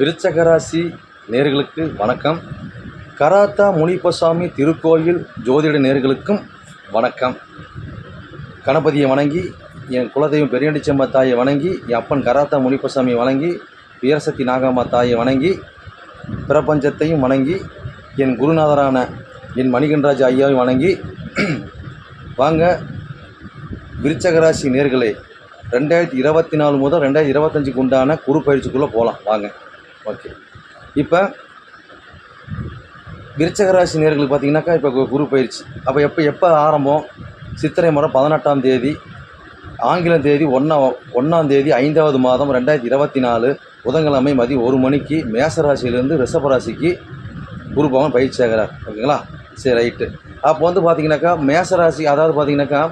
விருச்சகராசி நேர்களுக்கு வணக்கம். கராத்தா முனிப்பசாமி திருக்கோயில் ஜோதிட நேர்களுக்கும் வணக்கம். கணபதியை வணங்கி என் குலதெய்வம் பெரியண்டிச்சம்மா தாயை வணங்கி என் அப்பன் கராத்தா முனிப்பசாமி வணங்கி வீரசக்தி நாகம்மா தாயை வணங்கி பிரபஞ்சத்தையும் வணங்கி என் குருநாதரான என் மணிகண்டராஜ் ஐயாவை வணங்கி வாங்க விருச்சகராசி நேர்களே ரெண்டாயிரத்தி இருபத்தி நாலு முதல் ரெண்டாயிரத்தி இருபத்தஞ்சுக்கு உண்டான குரு பயிற்சிக்குள்ளே போகலாம் வாங்க. ஓகே. இப்போ விருச்சகராசி நேர்களுக்கு பார்த்தீங்கன்னாக்கா இப்போ குரு பயிற்சி. அப்போ எப்போ எப்போ ஆரம்பம்? சித்திரை மாதம் பதினெட்டாம் தேதி ஆங்கிலம் தேதி ஒன்றா ஒன்றாம் தேதி ஐந்தாவது மாதம் ரெண்டாயிரத்தி இருபத்தி நாலு புதன்கிழமை மதியம் ஒரு மணிக்கு மேசராசியிலேருந்து ரிஷபராசிக்கு குரு பகவான் பயிற்சி ஆகிறார். ஓகேங்களா? சரி ரைட்டு. அப்போ வந்து பார்த்தீங்கன்னாக்கா மேசராசி அதாவது பார்த்தீங்கன்னாக்கா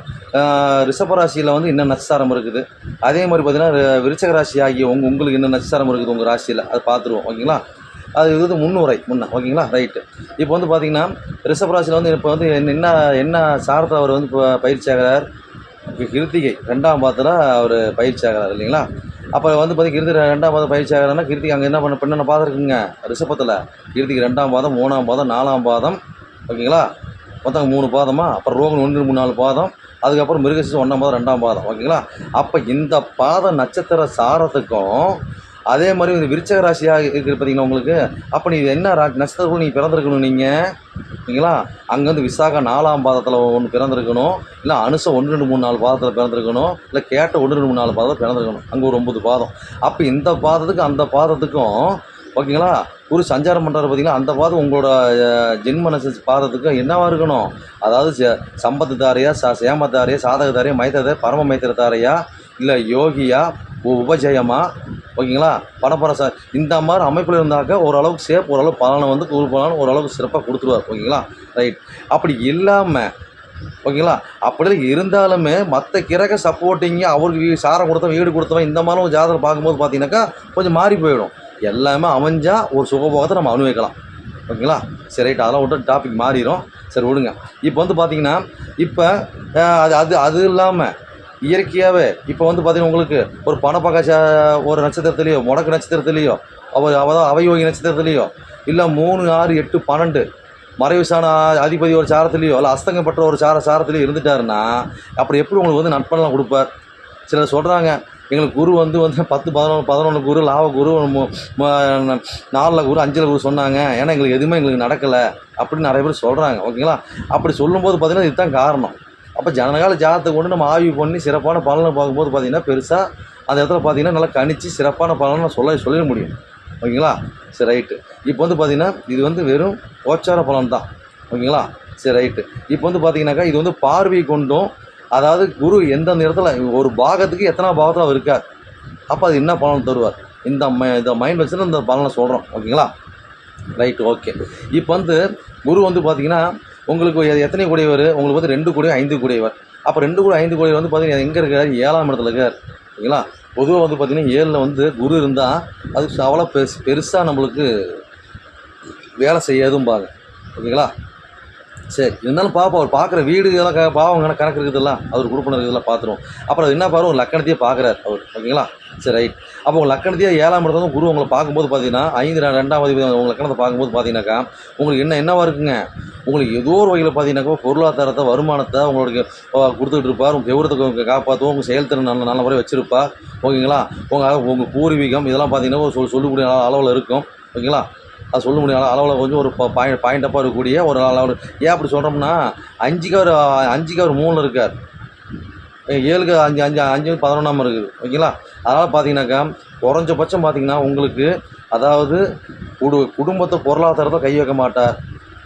ரிஷபராசியில் வந்து என்ன நட்சத்திரம் இருக்குது. அதே மாதிரி பார்த்தீங்கன்னா விருச்சக ராசி ஆகிய உங்க உங்களுக்கு என்ன நட்சத்திரம் இருக்குது உங்கள் ராசியில்? அதை பார்த்துருவோம் ஓகேங்களா? அது இது வந்து முன்னுரை முன்ன ஓகேங்களா? ரைட்டு இப்போ வந்து பார்த்தீங்கன்னா ரிஷபராசியில் வந்து இப்போ வந்து என்ன- என்ன என்ன சாரத்தை அவர் வந்து இப்போ பயிற்சி ஆகிறார்? கிருத்திகை ரெண்டாம் பாதத்தில் அவர் பயிற்சி ஆகிறார் இல்லைங்களா? அப்போ வந்து பார்த்தீங்கன்னா கிருத்தி ரெண்டாம் பாதம் பயிற்சி ஆகிறாருன்னா கிருத்திகை அங்கே என்ன பண்ண பெண்ணை பாதம் இருக்குங்க ரிஷபத்தில். கிருத்திகை ரெண்டாம் பாதம் மூணாம் பாதம் நாலாம் பாதம் ஓகேங்களா? மொத்தம் மூணு பாதமாக அப்புறம் ரோகன் ஒன்று மூணு நாலு பாதம். அதுக்கப்புறம் மிருகசீசம் ஒன்றாம் பாதம் ரெண்டாம் பாதம். ஓகேங்களா? அப்போ இந்த பாத நட்சத்திர சாரத்துக்கும் அதே மாதிரி இந்த விருச்சக ராசியாக இருக்குது பார்த்தீங்களா உங்களுக்கு? அப்போ நீ என்ன ரா நட்சத்திரம் நீங்கள் பிறந்திருக்கணும் நீங்கள் ஓகேங்களா? அங்கேருந்து விசாக நாலாம் பாதத்தில் ஒன்று பிறந்திருக்கணும். இல்லை அனுசம் ஒன்று ரெண்டு மூணு நாலு பாதத்தில் பிறந்திருக்கணும். இல்லை கேட்ட ஒன்று ரெண்டு மூணு நாலு பாதத்தில் பிறந்திருக்கணும். அங்கே ஒரு ஒம்பது பாதம். அப்போ இந்த பாதத்துக்கும் அந்த பாதத்துக்கும் ஓகேங்களா? குரு சஞ்சாரம் பண்ணுறாரு பார்த்தீங்களா அந்த பாதம் உங்களோட அஹ், பாதத்துக்கு என்னவா இருக்கணும்? அதாவது ச- சம்பத்து தாரையா ச சேமத்தாரையா சாதகதாரையா தாரையா பரம மைத்திர தாரையா இல்லை யோகியா உபஜயமா? ஓகேங்களா? பணப்பரச இந்த மாதிரி அமைப்பில் இருந்தாக்க ஓரளவுக்கு சேஃப் ஓரளவு பலனை வந்து குரு பலன் ஓரளவுக்கு சிறப்பாக கொடுத்துருவார். ஓகேங்களா? ரைட். அப்படி இல்லாமல் ஓகேங்களா? அப்படி இருந்தாலுமே மற்ற கிரக சப்போர்ட்டிங்க அவருக்கு சாரம் கொடுத்தவன் வீடு கொடுத்தவன் இந்த மாதிரி ஒரு ஜாதகம் பார்க்கும்போது பார்த்தீங்கன்னாக்கா கொஞ்சம் மாறி போயிடும். எல்லாமே அமைஞ்சால் ஒரு சுகபோகத்தை நம்ம அனுபவிக்கலாம். ஓகேங்களா? சரி ரைட். அதெல்லாம் விட்டு டாபிக் மாறிடும் சரி விடுங்க. இப்போ வந்து பார்த்தீங்கன்னா இப்போ அது அது அது இல்லாமல் இயற்கையாகவே இப்போ வந்து பார்த்தீங்கன்னா உங்களுக்கு ஒரு பணப்பகாச ச- ஒரு நட்சத்திரத்துலேயோ முடக்கு நட்சத்திரத்துலேயோ அவ அவயோகி நட்சத்திரத்துலேயோ இல்லை மூணு ஆறு எட்டு பன்னெண்டு மறைவுசான அதிபதி ஒரு சாரத்துலேயோ இல்லை அஸ்தங்கம் பெற்ற ஒரு சார சாரத்துலேயோ இருந்துட்டாருன்னா அப்புறம் எப்படி உங்களுக்கு வந்து நட்பெல்லாம் கொடுப்பார்? சிலர் சொல்கிறாங்க எங்களுக்கு குரு வந்து வந்து பத்து பதினொன்று பதினொன்று குரு லாப குரு நாலில் குரு அஞ்சில் குரு சொன்னாங்க. ஏன்னா எங்களுக்கு எதுவுமே எங்களுக்கு நடக்கலை அப்படின்னு நிறைய பேர் சொல்கிறாங்க ஓகேங்களா? அப்படி சொல்லும்போது பார்த்தீங்கன்னா இதுதான் காரணம். அப்போ ஜனகால ஜாதத்தை கொண்டு நம்ம ஆய்வு பண்ணி சிறப்பான பலனை பார்க்கும்போது பார்த்தீங்கன்னா பெருசாக அந்த இடத்துல பார்த்தீங்கன்னா நல்லா கணிச்சு சிறப்பான பலனை சொல்ல சொல்லிட முடியும். ஓகேங்களா? சரி ரைட்டு. இப்போ வந்து பார்த்தீங்கன்னா இது வந்து வெறும் கோச்சார பலன் தான் ஓகேங்களா? சரி ரைட்டு. இப்போ வந்து பார்த்தீங்கன்னாக்கா இது வந்து பார்வை கொண்டும் அதாவது குரு எந்தெந்த இடத்துல ஒரு பாகத்துக்கு எத்தனை பாகத்தில் அவர் இருக்கார்? அப்போ அது என்ன பலன் தருவார்? இந்த ம இந்த மைண்ட் வச்சுன்னு இந்த பலனை சொல்கிறோம் ஓகேங்களா? ரைட் ஓகே இப்போ வந்து குரு வந்து பார்த்தீங்கன்னா உங்களுக்கு எத்தனை கூடியவர்? உங்களுக்கு வந்து ரெண்டு கூடிய ஐந்து கூடியவர். அப்போ ரெண்டு கூட ஐந்து கூடியவர் வந்து பார்த்தீங்கன்னா எங்கே இருக்கார்? ஏழாம் இடத்துல இருக்கார். ஓகேங்களா? பொதுவாக வந்து பார்த்தீங்கன்னா ஏழில் வந்து குரு இருந்தால் அது அவ்வளோ பெருசு பெருசாக நம்மளுக்கு வேலை செய்யாதும்பாங்க. ஓகேங்களா? சரி இருந்தாலும் பார்ப்போம் அவர் பார்க்குற வீடு இதெல்லாம் க- பாவம் கணக்கு கணக்கு இருக்குதெல்லாம் அவர் குரூப்பினர் இதெல்லாம் பார்த்துருவோம் அப்புறம் அது என்ன பாரு ஒரு லக்கணத்தையே பார்க்குறாரு அவர் ஓகேங்களா? சரி ரைட் அப்போ உங்கள் லக்கணத்தையே ஏழாம் இடத்துல குரு உங்களை பார்க்கும்போது பார்த்தீங்கன்னா ஐந்து ரெண்டாம் அதிபதி உங்கள் லக்கணத்தை பார்க்கும்போது பார்த்தீங்கன்னாக்கா உங்களுக்கு என்ன என்னவாக இருக்குங்க? உங்களுக்கு ஏதோ ஒரு வகையில் பார்த்தீங்கன்னாக்கா பொருளாதாரத்தை வருமானத்தை உங்களுக்கு அஹ், கொடுத்துட்டு இருப்பார். உங்கள் கௌரவத்தை காப்பாற்றுவோம் உங்கள் செயல்திறன் நல்ல நல்ல முறை வச்சுருப்பா ஓகேங்களா? உங்கள் உங்கள் பூர்வீகம் இதெல்லாம் பார்த்தீங்கன்னா ஒரு சொல் சொல்லக்கூடிய அளவில் இருக்கும். ஓகேங்களா? அது சொல்ல முடியும் அளவில் கொஞ்சம் ஒரு பாயிண்ட் பாயிண்டப்பாக இருக்கக்கூடிய ஒரு அளவு ஏன் அப்படி சொல்கிறோம்னா அஞ்சுக்கு அவர் அஞ்சுக்கு அவர் மூணில் இருக்கார். ஏழுக்கு அஞ்சு அஞ்சு அஞ்சு பதினொன்றாம் இருக்குது. ஓகேங்களா? அதனால் பார்த்தீங்கன்னாக்கா குறைஞ்சபட்சம் பார்த்தீங்கன்னா உங்களுக்கு அதாவது குடு குடும்பத்தை பொருளாதாரத்தை கை வைக்க மாட்டார்.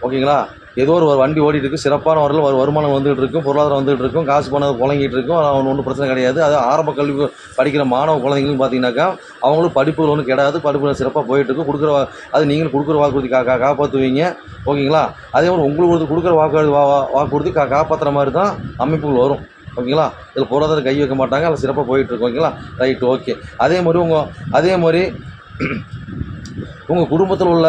ஓகேங்களா? ஏதோ ஒரு வண்டி ஓடிட்டு இருக்கு சிறப்பான வரல ஒரு வருமானம் வந்துகிட்டு இருக்கும் பொருளாதாரம் வந்துகிட்டு இருக்கும் காசு பணம் குழங்கிட்டு இருக்கும் அவன் ஒன்றும் பிரச்சனை கிடையாது. அது ஆரம்ப கல்வி படிக்கிற மாணவ குழந்தைங்களும் பார்த்தீங்கன்னாக்கா அவங்களும் படிப்பு ஒன்றும் கிடையாது படிப்பு சிறப்பாக போயிட்டு இருக்கும் கொடுக்குற அது நீங்களும் கொடுக்குற வாக்குறுதி கா காப்பாற்றுவீங்க ஓகேங்களா? அதே மாதிரி உங்களுக்கு ஒரு கொடுக்குற வாக்கு வா வாக்குறுதி கா காப்பாற்றுற மாதிரி தான் அமைப்புகள் வரும். ஓகேங்களா? இதில் பொருளாதாரம் கை வைக்க மாட்டாங்க. அதில் சிறப்பாக போயிட்டுருக்கு. ஓகேங்களா? Right okay. அதே மாதிரி உங்கள் அதே மாதிரி உங்கள் குடும்பத்தில் உள்ள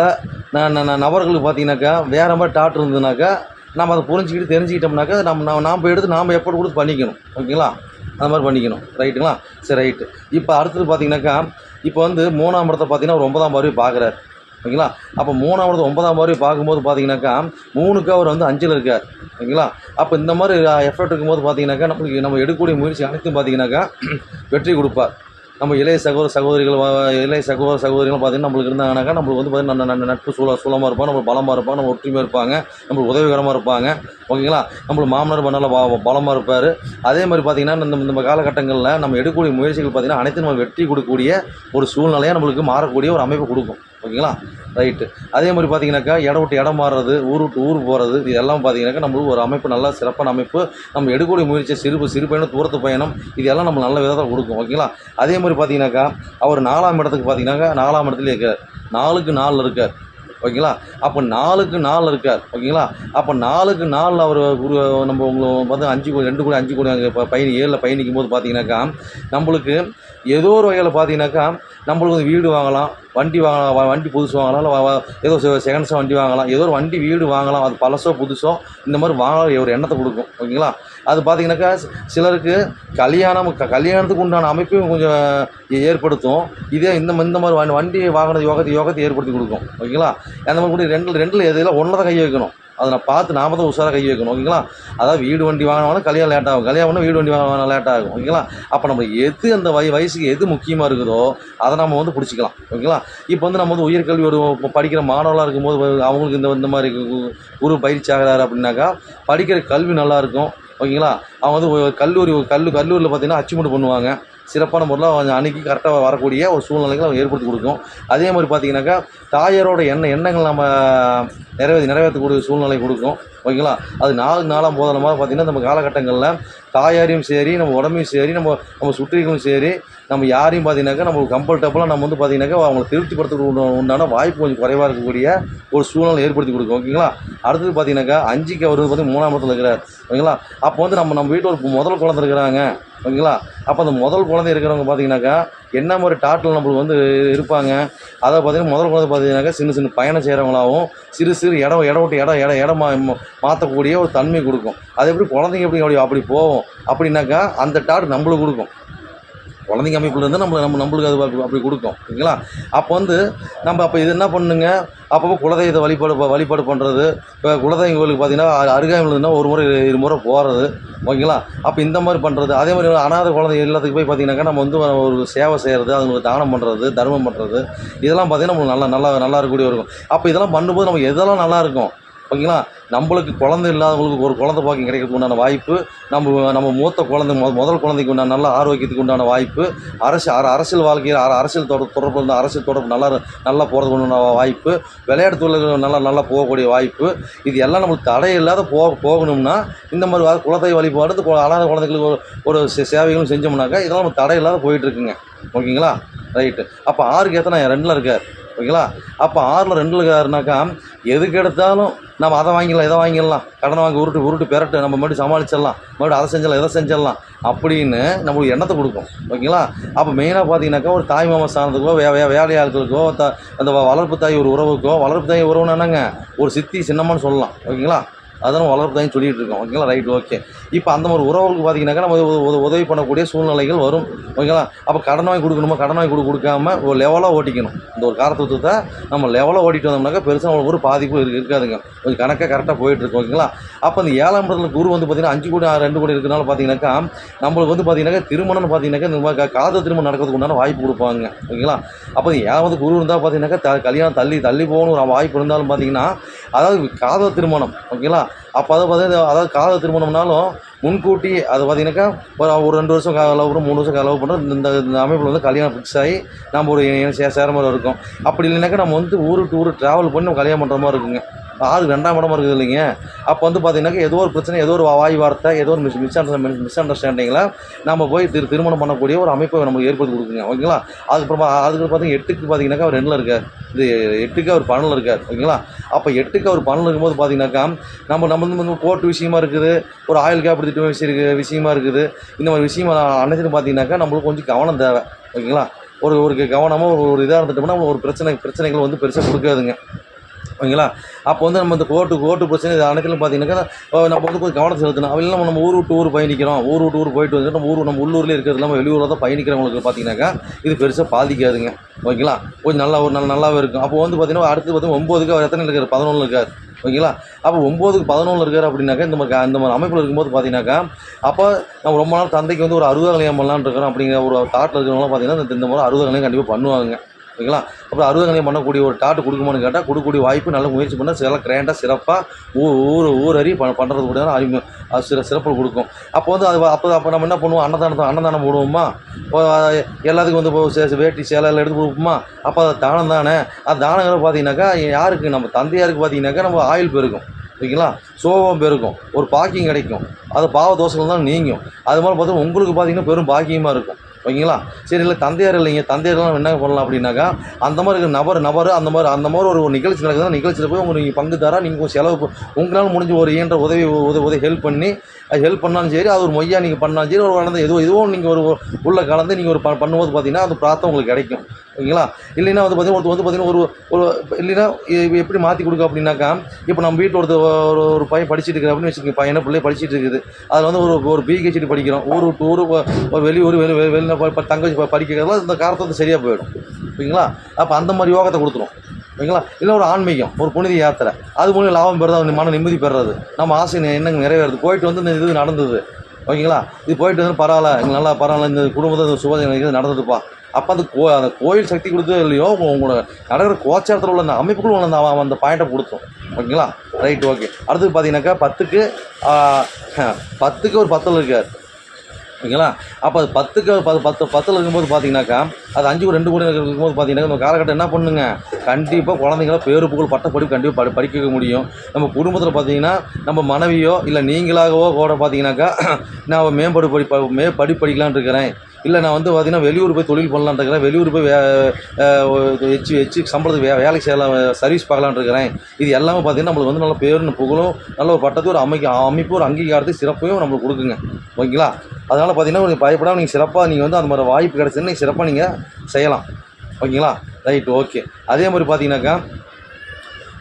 நபர்களுக்கு பார்த்தீங்கன்னாக்கா வேறு மாதிரி டாட் இருந்ததுனாக்கா நம்ம அதை புரிஞ்சுக்கிட்டு தெரிஞ்சுக்கிட்டோம்னாக்கா நம்ம நாம் எடுத்து நாம் எப்போ கொடுத்து பண்ணிக்கணும். ஓகேங்களா? அந்த மாதிரி பண்ணிக்கணும். ரைட்டுங்களா சரி ரைட்டு இப்போ அடுத்தது பார்த்தீங்கன்னாக்கா இப்போ வந்து மூணாம் இடத்தை பார்த்தீங்கன்னா ஒரு ஒன்பதாம் பார்வை பார்க்குறாரு. ஓகேங்களா? அப்போ மூணாம் இடத்து ஒன்பதாம் பார்வை பார்க்கும்போது பார்த்தீங்கன்னாக்கா மூணுக்கு அவர் வந்து அஞ்சில் இருக்கார். ஓகேங்களா? அப்போ இந்த மாதிரி எஃபர்ட் இருக்கும்போது பார்த்தீங்கன்னாக்கா நம்மளுக்கு நம்ம எடுக்கக்கூடிய முயற்சி அனைத்தும் பார்த்தீங்கன்னாக்கா வெற்றி கொடுப்பார். நம்ம இளைய சகோதர சகோதரிகள் இளைய சகோதர சகோதரிகள் பார்த்தீங்கன்னா நம்மளுக்கு இருந்தாங்கனாக்கா நம்மளுக்கு வந்து பார்த்தீங்கன்னா ந- ந- நட்பு சூழ சூழமாக இருப்பாங்க நம்ம பலமாக இருப்பாங்க நம்ம ஒற்றுமையாக இருப்பாங்க நம்மளுக்கு உதவிகரமாக இருப்பாங்க. ஓகேங்களா? நம்மளுக்கு மாமனார் நல்லா பலமாக இருப்பார். அதே மாதிரி பார்த்திங்கன்னா இந்த இந்த காலகட்டங்களில் நம்ம எடுக்கக்கூடிய முயற்சிகள் பார்த்தீங்கன்னா அனைத்து நம்ம வெற்றி கொடுக்கக்கூடிய ஒரு சூழ்நிலையாக நம்மளுக்கு மாறக்கூடிய ஒரு அமைப்பு கொடுக்கும். ஓகேங்களா? ரைட்டு அதே மாதிரி பார்த்தீங்கன்னாக்கா இடம் விட்டு இடம் மாறுறது ஊர் விட்டு ஊர் போகிறது இது எல்லாம் பார்த்தீங்கன்னாக்கா நம்மளுக்கு ஒரு அமைப்பு நல்ல சிறப்பான அமைப்பு நம்ம எடுக்கக்கூடிய முயற்சி சிறு சிறு பயணம் தூரத்து பயணம் இதெல்லாம் நம்ம நல்ல விதத்தை கொடுக்கும் ஓகேங்களா அதே மாதிரி பார்த்தீங்கன்னாக்கா அவர் நாலாம் இடத்துக்கு பார்த்தீங்கன்னாக்கா நாலாம் இடத்துல இருக்கார். நாலுக்கு நாலில் இருக்கார். ஓகேங்களா? அப்போ நாலுக்கு நாலு இருக்கார். ஓகேங்களா? அப்போ நாலுக்கு நாலு அவர் குரு நம்ம உங்களை பார்த்து அஞ்சு கோடி ரெண்டு கோடி அஞ்சு கோடி அங்கே பயணி ஏழில் பயணிக்கும் போது பார்த்தீங்கன்னாக்கா நம்மளுக்கு ஏதோ ஒரு வகையில் பார்த்தீங்கன்னாக்கா நம்மளுக்கு வந்து வீடு வாங்கலாம் வண்டி வாங்கலாம் வண்டி புதுசு வாங்கலாம் இல்லை ஏதோ செகண்ட்ஸாக வண்டி வாங்கலாம் ஏதோ ஒரு வண்டி வீடு வாங்கலாம் அது பழசோ புதுசோ இந்த மாதிரி வாங்கலாம் ஒரு எண்ணத்தை கொடுக்கும். ஓகேங்களா? அது பார்த்தீங்கன்னாக்கா சிலருக்கு கல்யாணம் க- கல்யாணத்துக்கு உண்டான அமைப்பையும் கொஞ்சம் ஏ- ஏற்படுத்தும். இதே இந்த இந்த மாதிரி வண்டி- வண்டி வாகன யோகத்தை யோகத்தை ஏற்படுத்தி கொடுக்கும். ஓகேங்களா? அந்த மாதிரி கூட ரெண்டு ரெண்டில் எதில் ஒன்றில் தான் கை வைக்கணும். அதை நான் பார்த்து நாம தான் உஷாராக கை வைக்கணும். ஓகேங்களா? அதாவது வீடு வண்டி வாங்கினாலும் கல்யாணம் லேட் ஆகும். கல்யாணம் வீடு வண்டி வாங்கினா லேட் ஆகும். ஓகேங்களா? அப்போ நம்ம எது அந்த வய வயசுக்கு எது முக்கியமாக இருக்குதோ அதை நம்ம வந்து பிடிச்சிக்கலாம். ஓகேங்களா? இப்போ வந்து நம்ம வந்து உயர்கல்வி ஒரு இப்போ படிக்கிற மாணவர்களாக இருக்கும்போது அவங்களுக்கு இந்த இந்த மாதிரி கு- குரு பயிற்சி ஆகிறாரு அப்படின்னாக்கா படிக்கிற கல்வி நல்லாயிருக்கும் ஓகேங்களா? அவங்க வந்து கல்லூரி கல்லு கல்லூரியில் பார்த்தீங்கன்னா அச்சீவ்மெண்ட் பண்ணுவாங்க. சிறப்பான முறையில் அவங்க அணுகி கரெக்டாக வரக்கூடிய ஒரு சூழ்நிலைகளை அவங்க ஏற்படுத்தி கொடுக்கும். அதே மாதிரி பார்த்தீங்கன்னாக்கா தாயாரோட எண்ண எண்ணங்கள் நம்ம நிறைவேற்றி நிறைவேற்றக்கூடிய சூழ்நிலை கொடுக்கும் ஓகேங்களா? அது நாலு நாளாம் போதில் மாதிரி பார்த்தீங்கன்னா நம்ம காலகட்டங்களில் தாயாரையும் சரி நம்ம உடம்பையும் சரி நம்ம நம்ம சுற்றிகளும் சரி நம்ம யாரையும் பார்த்தீங்கன்னாக்கா நம்ம கம்ஃபர்டபுளாக நம்ம வந்து பார்த்தீங்கன்னாக்கா அவங்களை திருப்திப்படுத்துறதுக்கு உண்டான- வாய்ப்பு கொஞ்சம் குறைவாக இருக்கக்கூடிய ஒரு சூழ்நிலை ஏற்படுத்தி கொடுக்கும். ஓகேங்களா? அடுத்தது பார்த்தீங்கன்னாக்கா அஞ்சுக்கு அவர் வந்து பார்த்தீங்கன்னா மூணாம் இடத்துல இருக்கிறார். ஓகேங்களா? அப்போ வந்து நம்ம நம்ம வீட்டில் ஒரு முதல் குழந்தை இருக்கிறாங்க. ஓகேங்களா? அப்போ அந்த முதல் குழந்தை இருக்கிறவங்க பார்த்தீங்கன்னாக்கா என்ன மாதிரி டாட்டில் நம்மளுக்கு வந்து இருப்பாங்க? அதை பார்த்தீங்கன்னா முதல் குழந்தை பார்த்தீங்கன்னாக்கா சின்ன சின்ன பயணம் செய்கிறவங்களாகவும் சிறு சிறு இடம் இடம் விட்டு இடம் இடம் இடம் மா- மாற்றக்கூடிய ஒரு தன்மை கொடுக்கும். அது எப்படி குழந்தைங்க எப்படி அப்படி அப்படி போகும்? அப்படின்னாக்கா அந்த டாட் நம்மளுக்கு கொடுக்கும். குழந்தைங்க அமைப்புலேருந்து நம்ம நம்ம நம்மளுக்கு அது அப்படி- அப்படி கொடுக்கும். ஓகேங்களா அப்போ வந்து நம்ம அப்போ இது என்ன பண்ணுங்க? அப்பப்போ குலதெய்வத்தை வழிபாடு வழிபாடு பண்ணுறது இப்போ குலதெய்வம் கோயிலுக்கு பார்த்தீங்கன்னா அ- இருந்தால் ஒரு முறை இரு முறை போகிறது ஓகேங்களா? அப்போ இந்த மாதிரி பண்ணுறது அதே மாதிரி அனாதை குழந்தை எல்லாத்துக்கு போய் பார்த்தீங்கன்னாக்கா நம்ம வந்து ஒரு சேவை செய்கிறது அதுங்களுக்கு தானம் பண்ணுறது தர்மம் பண்ணுறது இதெல்லாம் பார்த்தீங்கன்னா நம்மளுக்கு நல்லா நல்லா நல்லா இருக்கக்கூடிய இருக்கும் அப்போ இதெல்லாம் பண்ணும்போது நம்ம எதெல்லாம் நல்லா இருக்கும்? ஓகேங்களா? நம்மளுக்கு குழந்தை இல்லாதவங்களுக்கு ஒரு குழந்தை பாக்கியம் கிடைக்கிறதுக்கு உண்டான வாய்ப்பு. நம்ம நம்ம மூத்த குழந்தை மொ- முதல் குழந்தைக்கு உண்டான நல்ல ஆரோக்கியத்துக்கு உண்டான வாய்ப்பு. அரசு அரசியல் வாழ்க்கையில் அரசியல் தொடர் தொடர்பு இருந்தால் அரசியல் தொடர்பு நல்லா நல்லா போகிறதுக்கு உண்டான வாய்ப்பு. விளையாட்டு துறையில் நல்லா நல்லா போகக்கூடிய வாய்ப்பு. இது எல்லாம் நம்மளுக்கு தடை இல்லாத போக போகணும்னா இந்த மாதிரி வா- குலதெய்வ வழிபாடு அழகாத அனாதை குழந்தைகளுக்கு ஒரு ஒரு சேவைகளும் செஞ்சோம்னாக்கா இதெல்லாம் நம்ம தடை இல்லாத போயிட்டுருக்குங்க ஓகேங்களா? ரைட்டு. அப்போ ஆறுக்கு ஏற்ற நான் ரெண்டில் இருக்கார். ஓகேங்களா? அப்போ ஆறில் ரெண்டில் இருக்காருனாக்கா எதுக்கு எடுத்தாலும் நம்ம அதை வாங்கிடலாம் இதை வாங்கிடலாம். கடனை வாங்கி உருட்டு உருட்டு பெரட்டு நம்ம மறுபடியும் சமாளிச்சிடலாம். மறுபடியும் அதை செஞ்சிடலாம் இதை செஞ்சிடலாம் அப்படின்னு நம்மளுக்கு எண்ணத்தை கொடுக்கும். ஓகேங்களா? அப்போ மெயினாக பார்த்தீங்கன்னாக்கா ஒரு தாய் மாமா சார்ந்ததுக்கோ வே வே வேலையாட்களுக்கோ த அந்த வ- வளர்ப்பு தாய் ஒரு உறவுக்கோ வளர்ப்பு தாய் உறவுன்னு என்னங்க ஒரு சித்தி சின்னம்மான்னு சொல்லலாம். ஓகேங்களா? அதான் வளர்ப்பு தாயின்னு சொல்லிட்டு இருக்கோம். ஓகேங்களா ரைட் ஓகே இப்போ அந்த மாதிரி உறவுகளுக்கு பார்த்தீங்கன்னாக்கா நம்ம உதவி பண்ணக்கூடிய சூழ்நிலைகள் வரும். ஓகேங்களா அப்போ கடன் வாங்கி கொடுக்கணுமா? கடன் வாங்கி கொடு கொடுக்காம ஒரு லெவலாக ஓட்டிக்கணும். இந்த ஒரு காரத்துவத்தை நம்ம லெவலாக ஓட்டிட்டு வந்தோம்னாக்கா பெருசாக நம்மளுக்கு ஒரு பாதிப்பு இருக்கு இருக்காதுங்க. கொஞ்சம் கணக்காக கரெக்டாக போயிட்டுருக்கு ஓகேங்களா அப்போ அந்த ஏழாம் இடத்துல குரு வந்து பார்த்தீங்கன்னா அஞ்சு கோடி ரெண்டு கோடி இருக்கிறனால பார்த்தீங்கன்னாக்கா நம்மளுக்கு வந்து பார்த்தீங்கன்னாக்கா திருமணம்னு பார்த்தீங்கன்னாக்கா இந்த மாதிரி காதல் திருமணம் நடக்கிறதுக்கு உண்டான வாய்ப்பு கொடுப்பாங்க. ஓகேங்களா அப்போ ஏழாவது குரு இருந்தால் பார்த்தீங்கன்னாக்கா கல்யாணம் தள்ளி தள்ளி போகணும் ஒரு வாய்ப்பு இருந்தாலும் பார்த்தீங்கன்னா அதாவது காதல் திருமணம். ஓகேங்களா அப்போ அதை பார்த்தீங்கன்னா அதாவது காதல் திருமணம்னாலும் முன்கூட்டி அது பார்த்தீங்கன்னாக்கா ஒரு ஒரு ரெண்டு வருஷம் லவ் பண்ணுறோம் மூணு வருஷம் லவ் பண்ணுறோம் இந்த இந்த அமைப்பில் வந்து கல்யாணம் ஃபிக்ஸ் ஆகி நம்ம ஒரு சே சேர மாதிரி இருக்கும். அப்படி இல்லைனாக்கா நம்ம வந்து ஊருக்கு டு ஊர் ட்ராவல் பண்ணி நம்ம கல்யாணம் பண்ணுற மாதிரி இருக்குங்க. ஆறுக்கு ரெண்டாம் இடமா இருக்குது இல்லைங்க. அப்போ வந்து பார்த்தீங்கன்னாக்கா ஏதோ ஒரு பிரச்சனை ஏதோ ஒரு வாய் வார்த்தை ஏதோ ஒரு மிஸ் மிஸ் அண்டர்ஸ்டாண்ட் மிஸ் அண்டர்ஸ்டாண்டிங்கில் நம்ம போய் திரு திருமணம் பண்ணக்கூடிய ஒரு அமைப்பை நமக்கு ஏற்படுத்தி கொடுக்குங்க. ஓகேங்களா? அதுக்கப்புறமா அதுக்கு பார்த்தீங்கன்னா எட்டுக்கு பார்த்தீங்கன்னாக்கா அவர் ரெண்டில் இருக்கார். இது எட்டுக்கு அவர் பன்னெண்டில் இருக்கார். ஓகேங்களா? அப்போ எட்டுக்கு அவர் பன்னெண்டு இருக்கும்போது பார்த்தீங்கன்னாக்கா நம்ம நம்ம வந்து கோர்ட் விஷயமா இருக்குது. ஒரு ஆயில் கேப் திட்டம் விஷயம் விஷயமா இருக்குது. இந்த மாதிரி விஷயமா அனைத்துன்னு பார்த்தீங்கன்னாக்கா நம்மளுக்கு கொஞ்சம் கவனம் தேவை. ஓகேங்களா? ஒரு ஒரு கவனமாக ஒரு ஒரு இதாக இருந்துட்டோம்னா ஒரு பிரச்சனை பிரச்சனைகள் வந்து பெருசாக கொடுக்காதுங்க. ஓகேங்களா? அப்போ வந்து நம்ம இந்த ஓட்டு ஓட்டு பிரச்சனை இது அனைத்திலும் பார்த்தீங்கன்னாக்கா நம்ம வந்து கொஞ்சம் கவனம் செலுத்தணும். அப்படி இல்லை நம்ம ஊர் விட்டு ஊர் பயணிக்கிறோம். ஊர் விட்டு ஊர் போயிட்டு வந்து நம்ம ஊர் நம்ம உள்ளூர்லேயே இருக்கிறது இல்லாமல் வெளியூரில் தான் பயணிக்கிறவங்களுக்கு பார்த்தீங்கன்னாக்கா இது பெருசாக பாதிக்காதுங்க. ஓகேங்களா? கொஞ்சம் நல்லா ஒரு நல்ல நல்லாவே இருக்கும். அப்போ வந்து பார்த்தீங்கன்னா அடுத்து பார்த்தீங்கன்னா ஒம்போதுக்கு அவர் எத்தனை இருக்கார்? பதினொன்று இருக்கார். ஓகேங்களா? அப்போ ஒம்போதுக்கு பதினொன்று இருக்கார் அப்படின்னாக்கா இந்த மாதிரி இந்த மாதிரி அமைப்பில் இருக்கும்போது பார்த்தீங்கன்னாக்கா அப்போ நம்ம ரொம்ப நாள் தந்தைக்கு வந்து ஒரு அறுபது கல்யாணம் பண்ணலான்னு இருக்கிறோம் அப்படிங்கிற ஒரு தாட்டில் இருக்கிறவங்களாம் பார்த்தீங்கன்னா இந்த- இந்த மாதிரி அறுபது கல்யாணம் கண்டிப்பாக பண்ணுவாங்க ஓகேங்களா? அப்புறம் அறுபதாம் கல்யாணம் பண்ணக்கூடிய ஒரு டாட்டு கொடுக்குமான்னு கேட்டால் கொடுக்கக்கூடிய வாய்ப்பு நல்ல முயற்சி பண்ணால் சில கிராண்டாக சிறப்பாக ஊர் ஊர் ஊர் அறி ப பண்ணுறது கூட அறிமு அது சிற சிறப்பு கொடுக்கும். அப்போ வந்து அது அப்போ அப்போ நம்ம என்ன பண்ணுவோம்? அன்னதானத்தை அன்னதானம் போடுவோமா? இப்போ எல்லாத்துக்கும் வந்து இப்போ சே- வேட்டி சேலை எல்லாம் எடுத்து கொடுப்போமா அப்போ அது தானம் தானே? அது தானங்களை பார்த்தீங்கன்னாக்கா யாருக்கு? நம்ம தந்தையாருக்கு பார்த்தீங்கன்னாக்கா நம்ம ஆயில் பெருக்கும் ஓகேங்களா? சோபம் பெருக்கும் ஒரு பாக்கியம் கிடைக்கும். அது பாவ தோஷங்கள் தான் நீங்கும். அது மாதிரி பார்த்தா உங்களுக்கு பார்த்தீங்கன்னா பெரும் பாக்கியமாக இருக்கும். ஓகேங்களா? சரி இல்லை தந்தையார் இல்லைங்க. தந்தையார்லாம் என்ன பண்ணலாம் அப்படின்னாக்கா அந்த மாதிரி இருக்கிற நபர் நபர் அந்த மாதிரி அந்த மாதிரி ஒரு ஒரு நிகழ்ச்சி நடக்குதுன்னா நிகழ்ச்சியில் போய் உங்களுக்கு பங்கு தரா நீங்கள் செலவு உங்களால் முடிஞ்ச ஒரு இயன்ற உதவி உதவி உதவி ஹெல்ப் பண்ணி அது ஹெல்ப் பண்ணாலும் சரி அது ஒரு மொய்யா நீங்கள் பண்ணாலும் சரி ஒரு கலந்து எதுவும் எதுவும் நீங்கள் ஒரு உள்ளே கலந்து நீங்கள் ஒரு ப- பண்ணும்போது பார்த்தீங்கன்னா அது பிரார்த்தம் உங்களுக்கு கிடைக்கும். ஓகேங்களா? இல்லைன்னா வந்து பார்த்தீங்கன்னா ஒருத்தர் வந்து பார்த்தீங்கன்னா ஒரு ஒரு இல்லைன்னா எப்படி மாற்றி கொடுக்க அப்படின்னாக்கா இப்போ நம்ம வீட்டில் ஒருத்தர் ஒரு ஒரு பையன் படிச்சுட்டு இருக்கிற அப்படின்னு வச்சுக்கோங்க பையனை பிள்ளை படிச்சுட்டு இருக்குது. அதில் வந்து ஒரு ஒரு பிஹெச்டி படிக்கிறோம். ஊர் விட்டு ஊர் ஒரு வெளியூர் வெளி வெளியில் தங்கச்சி ப- தங்க படிக்கிறதுலாம் இந்த காரத்தை வந்து சரியாக போயிடும். ஓகேங்களா? அப்போ அந்த மாதிரி யோகத்தை கொடுத்துரும். ஓகேங்களா? இல்லை ஒரு ஆன்மீகம் ஒரு புனித யாத்திரை. அது மூலியம் லாபம் பெறுறது மன நிம்மதி பெறுறது. நம்ம ஆசை எண்ணங்கள் நிறைவேறுது? போயிட்டு வந்து இந்த இது நடந்தது. ஓகேங்களா? இது போயிட்டு வந்து பரவாயில்ல எங்கள் நல்லா பரவாயில்ல இந்த குடும்பத்தை சுப இது நடந்ததுப்பா. அப்போ அந்த கோ அந்த கோயில் சக்தி கொடுத்தது இல்லையோ உங்களோட நடக்கிற கோச்சாரத்தில் உள்ள அந்த அமைப்புக்குள்ள உள்ள அந்த அந்த பாயிண்ட்டை கொடுத்தோம். ஓகேங்களா? ரைட் ஓகே அடுத்தது பார்த்தீங்கன்னாக்கா பத்துக்கு பத்துக்கு ஒரு பத்தில் இருக்கார். ஓகேங்களா? அப்போ அது பத்துக்கு பத்து பத்து பத்தில் இருக்கும்போது பார்த்தீங்கன்னாக்கா அது அஞ்சு ரெண்டு கூட இருக்கும்போது பார்த்தீங்கன்னா நம்ம காலகட்டம் என்ன பண்ணுங்க? கண்டிப்பாக குழந்தைங்கள பேரு புகழ் பட்ட படிப்பு கண்டிப்பாக படி படிக்க வைக்க முடியும். நம்ம குடும்பத்தில் பார்த்தீங்கன்னா நம்ம மனைவியோ இல்லை நீங்களாகவோ கூட பார்த்தீங்கன்னாக்கா நான் மேம்படு படி மே படி இருக்கிறேன். இல்லை நான் வந்து பார்த்திங்கன்னா வெளியூர் போய் தொழில் பண்ணலான்னு இருக்கிறேன். வெளியூர் போய் வே வச்சு வச்சு சம்பளத்துக்கு வே வேலைக்கு செய்யலாம் சர்வீஸ் பார்க்கலான்ட்டு இருக்கிறேன். இது எல்லாமே பார்த்தீங்கன்னா நம்மளுக்கு வந்து நல்ல பேருன்னு புகழும் நல்ல ஒரு பட்டத்தை ஒரு அமைக்க அமைப்பு ஒரு அங்கீகாரத்தை சிறப்பையும் நம்மளுக்கு கொடுக்குங்க. ஓகேங்களா? அதனால் பார்த்தீங்கன்னா நீங்கள் பயப்படாமல் நீங்கள் சிறப்பாக நீங்கள் வந்து அந்த மாதிரி வாய்ப்பு கிடச்சுன்னு நீங்கள் சிறப்பாக நீங்கள் செய்யலாம். ஓகேங்களா? Right okay. அதே மாதிரி பார்த்தீங்கன்னாக்கா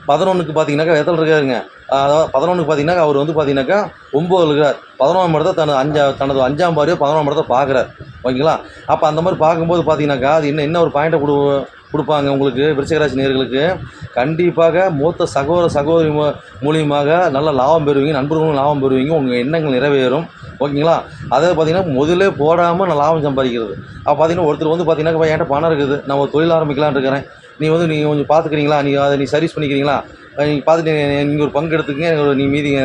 பதினொன்றுக்கு பார்த்தீங்கன்னாக்கா எத்தனை இருக்காருங்க. அதாவது பதினொன்றுக்கு பார்த்தீங்கன்னா அவர் வந்து பார்த்தீங்கன்னாக்கா ஒம்பது இருக்கிறார் பதினொன்றாம் இடத்த தனது அஞ்சா தனது அஞ்சாம் பாரியோ பதினொன்றாம் இடத்த பார்க்குறார். ஓகேங்களா? அப்போ அந்த மாதிரி பார்க்கும்போது பார்த்தீங்கன்னாக்கா அது என்ன என்ன ஒரு பாயிண்ட்டை கொடு கொடுப்பாங்க உங்களுக்கு விருச்சகராசி நேர்களுக்கு. கண்டிப்பாக மூத்த சகோதர சகோதரி மூ- மூலியமாக நல்ல லாபம் பெறுவீங்க நண்பர்களும் லாபம் பெறுவீங்க உங்கள் எண்ணங்கள் நிறைவேறும். ஓகேங்களா? அதை பார்த்தீங்கன்னா முதலே போடாமல் நான் லாபம் சம்பாதிக்கிறது. அப்போ பார்த்தீங்கன்னா ஒருத்தர் வந்து பார்த்தீங்கன்னா என்கிட்ட பணம் இருக்குது. நான் ஒரு தொழில் ஆரம்பிக்கலாம்னு இருக்கிறேன். நீ வந்து நீங்கள் கொஞ்சம் பார்த்துக்கிறீங்களா நீங்கள் அதை நீ சர்வீஸ் பண்ணிக்கிறீங்களா? நீங்கள் பார்த்துட்டு நீங்கள் ஒரு பங்கு எடுத்துக்கங்க எனக்கு ஒரு நீ மீதி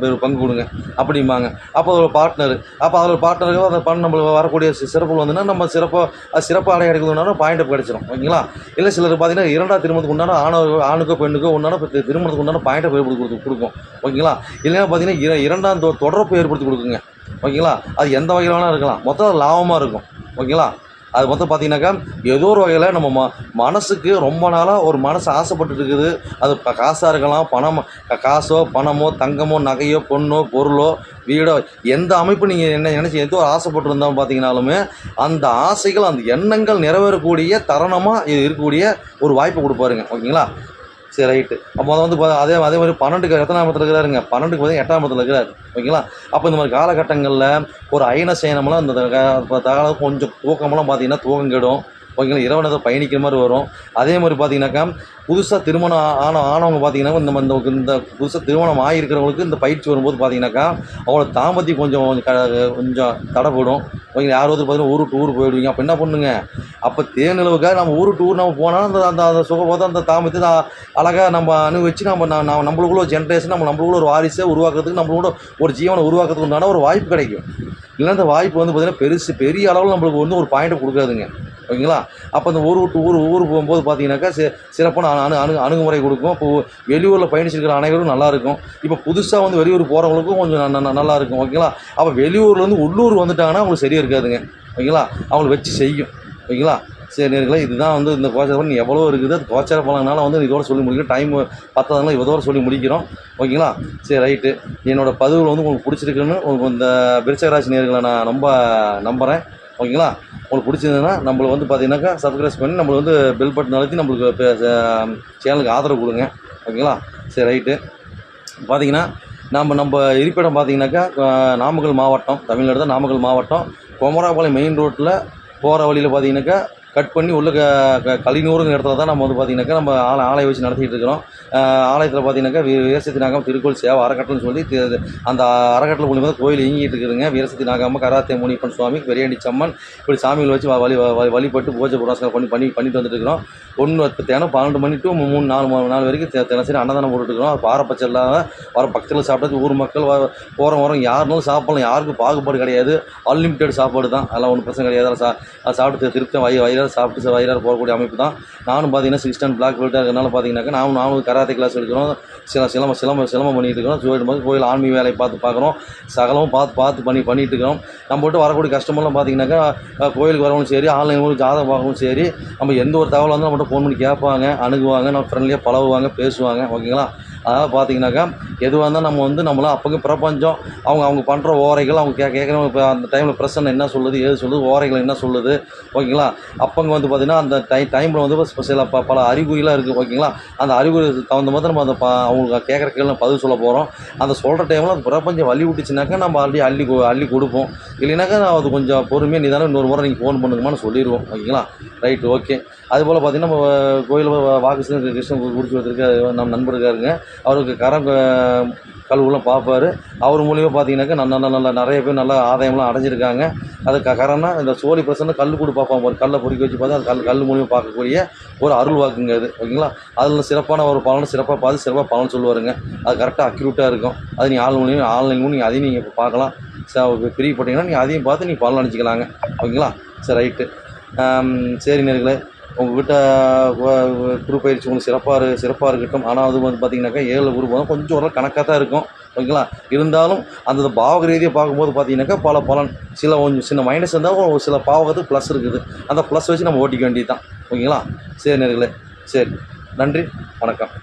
ஒரு பங்கு கொடுங்க. அப்படிம்பாங்க. அப்போ ஒரு பார்ட்னர் அப்போ அதில் பார்ட்னருக்கு அந்த பணம் நம்மளுக்கு வரக்கூடிய சிறப்பு சிறப்புகள் வந்துன்னா நம்ம சிறப்பாக சிறப்பாக அடைய கிடைக்கிறதுனால பாயிண்ட் கிடச்சிரும். ஓகேங்களா? இல்லை சிலர் பார்த்தீங்கன்னா இரண்டாவது திருமணத்துக்கு உண்டான ஆணோ ஆணுக்கோ பெண்ணுக்கோ உண்டான திருமணத்துக்கு உண்டான பாயிண்ட்டை ஏற்படுத்தி கொடுத்து கொடுக்கும். ஓகேங்களா? இல்லைன்னா பார்த்தீங்கன்னா இர- இரண்டாம் தொடர்பு ஏற்படுத்தி கொடுக்குங்க. ஓகேங்களா? அது எந்த வகையில் வேணால் இருக்கலாம். மொத்தம் லாபமாக இருக்கும். ஓகேங்களா? அது மொத்தம் பார்த்தீங்கன்னாக்கா ஏதோ ஒரு வகையில் நம்ம ம மனசுக்கு ரொம்ப நாளாக ஒரு மனசு ஆசைப்பட்டு இருக்குது அது ப- காசாக இருக்கலாம் பணம் காசோ பணமோ தங்கமோ நகையோ பொண்ணோ பொருளோ வீடோ எந்த அமைப்பு நீங்கள் என்ன நினச்சி எதோ ஆசைப்பட்டிருந்தாலும் பார்த்தீங்கனாலுமே அந்த ஆசைகள் அந்த எண்ணங்கள் நிறைவேறக்கூடிய தருணமாக இது இருக்கக்கூடிய ஒரு வாய்ப்பு கொடுப்பாருங்க. ஓகேங்களா? சரி ரைட்டு அப்போ வந்து அதே அதே மாதிரி பன்னெண்டுக்கு எத்தனாம் இடத்துல இருக்கிறாருங்க? பன்னெண்டுக்கு பார்த்தீங்கன்னா எட்டாம் இடத்துல இருக்கிறாரு. ஓகேங்களா? அப்போ இந்த மாதிரி காலகட்டங்களில் ஒரு அயன சயனமெல்லாம் இந்த த- கொஞ்சம் தூக்கமெல்லாம் பார்த்தீங்கன்னா தூக்கம் கெடும். ஓகேங்களா? இரவு நேரத்தில் பயணிக்கிற மாதிரி வரும். அதே மாதிரி பார்த்தீங்கன்னாக்கா புதுசாக திருமணம் ஆன ஆனவங்க பார்த்தீங்கன்னா இந்த இந்த இந்த புதுசாக திருமணம் ஆகியிருக்கிறவங்களுக்கு இந்த பயிற்சி வரும்போது பார்த்தீங்கன்னாக்கா அவங்களோட தாம்பத்தியம் கொஞ்சம் கொஞ்சம் க- கொஞ்சம் தடைப்படும் ஓகே யாராவது பார்த்தீங்கன்னா ஊரு டூர் போயிடுவீங்க. அப்போ என்ன பண்ணுங்க? அப்போ தேனிலவுக்காக நம்ம ஊரு டூர் நம்ம போனால் அந்த அந்த அந்த சுகபோதம் அந்த தாமத்தை அழகாக நம்ம அனுபவிச்சு நம்ம நம்ம நம்மளுக்குள்ள ஒரு ஜென்ரேஷன் நம்ம நம்மளுக்குள்ள ஒரு வாரிசை உருவாக்குறதுக்கு நம்மளோட ஒரு ஜீவனை உருவாக்குறதுக்கு உண்டான ஒரு வாய்ப்பு கிடைக்கும். இல்லைன்னா அந்த வாய்ப்பு வந்து பார்த்திங்கன்னா பெருசு பெரிய அளவில் நம்மளுக்கு வந்து ஒரு பாயிண்ட்டை கொடுக்காதுங்க. ஓகேங்களா? அப்போ அந்த ஊர் விட்டு ஊர் ஊர் போகும்போது பார்த்தீங்கன்னாக்கா சி சிறப்பான அணு அணு அணுகுமுறை கொடுக்கும். இப்போ வெளியூரில் பயணிச்சிருக்கிற அனைவரும் நல்லா இருக்கும். இப்போ புதுசாக வந்து வெளியூர் போகிறவங்களுக்கும் கொஞ்சம் நல்லாயிருக்கும் நல்லா இருக்கும். ஓகேங்களா? அப்போ வெளியூர்லேருந்து உள்ளூர் வந்துட்டாங்கன்னா அவங்களுக்கு சரியாக இருக்காதுங்க. ஓகேங்களா? அவங்களை வச்சு செய்யும். ஓகேங்களா? சரி நேர்களை இதுதான் வந்து இந்த கோச்சார பலன். எவ்வளோ இருக்குது? அது கோச்சார பலனால வந்து இதோட சொல்லி முடிக்கிறோம் டைம் பத்தாதனால இதோட சொல்லி முடிக்கிறோம். ஓகேங்களா? சரி ரைட்டு. என்னோடய பதிவில் வந்து உங்களுக்கு பிடிச்சிருக்குன்னு உங்களுக்கு இந்த விருச்சகராசி நேர்களை நான் ரொம்ப நம்புகிறேன் ஓகேங்களா? உங்களுக்கு பிடிச்சிருந்ததுன்னா நம்மளை வந்து பார்த்தீங்கன்னாக்கா சப்ஸ்கிரைப் பண்ணி நம்மளுக்கு வந்து பெல் பட்டன் அழுத்தி நம்மளுக்கு சேனலுக்கு ஆதரவு கொடுங்க. ஓகேங்களா? சரி ரைட்டு பார்த்தீங்கன்னா நம்ம நம்ம இருப்பிடம் பார்த்தீங்கன்னாக்கா நாமக்கல் மாவட்டம் தமிழ்நாடு தான் நாமக்கல் மாவட்டம். குமராபாளையம் மெயின் ரோட்டில் போகிற வழியில் பார்த்தீங்கன்னாக்கா கட் பண்ணி உள்ள க க- கலினூருங்கிற இடத்துல தான் நம்ம வந்து பார்த்தீங்கன்னாக்கா நம்ம ஆலை ஆலயம் வச்சு நடத்திட்டு இருக்கிறோம். ஆலயத்தில் பார்த்தீங்கன்னாக்கா வீரசக்தி நாகம் திருக்கோள் சேவை அறக்கட்டன்னு சொல்லி அந்த அறக்கட்டளை மூலியமாக கோயில் இயங்கிட்டு இருக்குதுங்க. வீரசக்தி நாகாம கராத்தே முனிப்பன் சுவாமி பெரியாண்டி சம்மன் இப்படி சாமிகள் வச்சு வழி வ- வழிபட்டு பூஜை புராசனம் பண்ணி பண்ணி பண்ணிட்டு வந்துட்டு இருக்கிறோம். ஒன்று தினம் பன்னெண்டு மணி டு மூணு நாலு மணி நாலு வரைக்கும் தினசரி அன்னதானம் போட்டுருக்கோம் அது பாரபட்சம் இல்லாமல் வர பக்கத்தில் சாப்பிட்டது ஊர் மக்கள் வ போகிற வரோம். யாருனாலும் சாப்பிடலாம். யாருக்கும் பாகுபாடு கிடையாது. அன்லிமிட்டெட் சாப்பாடு தான். அதெல்லாம் ஒன்றும் பிரச்சனை கிடையாது. அதெல்லாம் சா சாப்பிட்டு திருப்தி வய வயிறாக சாப்பிட்டு வயிறாக போகக்கூடிய அமைப்பு தான். நானும் பார்த்தீங்கன்னா சிக்ஸ் டென் பிளாக் பெல்ட்டாக இருக்கிறனால பார்த்தீங்கன்னாக்கா நானும் நானும் கராத்தே கிளாஸ் எடுக்கிறோம். சில சிலம்ப சிலம சிலம்பம் பண்ணிகிட்டு இருக்கிறோம். கோயில் மாதிரி கோயில் ஆன்மீக வேலையை பார்த்து பார்க்குறோம் சகலமும் பார்த்து பார்த்து பண்ணி பண்ணிட்டு இருக்கிறோம். நம்ம விட்டு வரக்கூடிய கஸ்டமர்லாம் பார்த்தீங்கன்னாக்கா கோயிலுக்கு வரவங்களும் சரி ஆன்லைன் மூலம் ஜாதகம் பார்க்கவும் சரி நம்ம எந்த ஒரு தகவலாக இருந்தாலும் நம்மகிட்ட ஃபோன் பண்ணி கேட்பாங்க அணுகுவாங்க நம்ம ஃப்ரெண்ட்லியாக பழகுவாங்க பேசுவாங்க ஓகேங்களா அதாவது பார்த்தீங்கன்னாக்கா எதுவாக இருந்தால் நம்ம வந்து நம்மளாம் அப்போங்க பிரபஞ்சம் அவங்க அவங்க பண்ணுற ஓரைகள் அவங்க கே கேட்குறவங்க இப்போ அந்த டைமில் பிரச்சனை என்ன சொல்லுது எது சொல்லுது ஓரைகள் என்ன சொல்லுது ஓகேங்களா அப்போங்க வந்து பார்த்திங்கன்னா அந்த டை டைமில் வந்து இப்ப சில ப பல அறிகுறிலாம் இருக்குது ஓகேங்களா அந்த அறிகுறி தகுந்த மாதிரி நம்ம அந்த ப அவங்க கேட்குற கேள்வி பதில் சொல்ல போகிறோம் அந்த சொல்கிற டைமில் அந்த பிரபஞ்சம் வழி விட்டுச்சுனாக்கா நம்ம ஆல்ரெடி அள்ளி கொ- அள்ளி கொடுப்போம். இல்லைனாக்கா அது கொஞ்சம் பொறுமையாக நிதானம் இன்னொரு முறை நீங்கள் ஃபோன் பண்ணுங்கம்மான்னு சொல்லிடுவோம் ஓகேங்களா ரைட்டு ஓகே அதுபோல் பார்த்தீங்கன்னா நம்ம கோயிலில் வாக்கு கிருஷ்ணன் குடிச்சு வச்சுருக்காரு நம்ம நண்பருக்காருங்க அவருக்கு கரம் கழுவுலாம் பார்ப்பாரு அவர் மூலியமாக பார்த்தீங்கன்னாக்கா நல்ல நல்ல நல்ல நிறைய பேர் நல்ல ஆதாயம்லாம் அடைஞ்சிருக்காங்க. அது க கரம்னா இந்த சோழி பிரச்சனை கல் கூட பார்ப்பாங்க ஒரு கல்லை பொறுக்கி வச்சு பார்த்தா அது கல் கல் மூலியமாக பார்க்கக்கூடிய ஒரு அருள் வாக்குங்க அது. ஓகேங்களா? அதில் சிறப்பான ஒரு பலனை சிறப்பாக பார்த்து சிறப்பாக பலன் சொல்லுவாருங்க. அது கரெக்டாக அக்யூரேட்டாக இருக்கும். அது நீங்கள் ஆள் மூலியம் ஆன்லைன் மூலம் நீங்கள் அதையும் நீங்கள் இப்போ பார்க்கலாம். ச பிரியப்பட்டீங்கன்னா நீங்கள் அதையும் பார்த்து நீங்கள் பலன் அடிச்சிக்கலாங்க ஓகேங்களா? சரி ரைட்டு சரி நேர்களே. உங்ககிட்ட குரு பயிற்சி உங்களுக்கு சிறப்பாக இரு சிறப்பாக இருக்கட்டும். ஆனால் அது வந்து பார்த்தீங்கன்னாக்கா ஏழு குரு போதும் கொஞ்சம் ஓரளவு கணக்காக தான் இருக்கும். ஓகேங்களா? இருந்தாலும் அந்த பாவக ரீதியாக பார்க்கும்போது பார்த்தீங்கன்னாக்கா பல பலன் சில கொஞ்சம் சின்ன மைனஸ் இருந்தாலும் ஒரு சில பாவகத்துக்கு ப்ளஸ் இருக்குது. அந்த ப்ளஸ் வச்சு நம்ம ஓட்டிக்க வேண்டியது தான் ஓகேங்களா? சரி நேர்களே. சரி. நன்றி. வணக்கம்.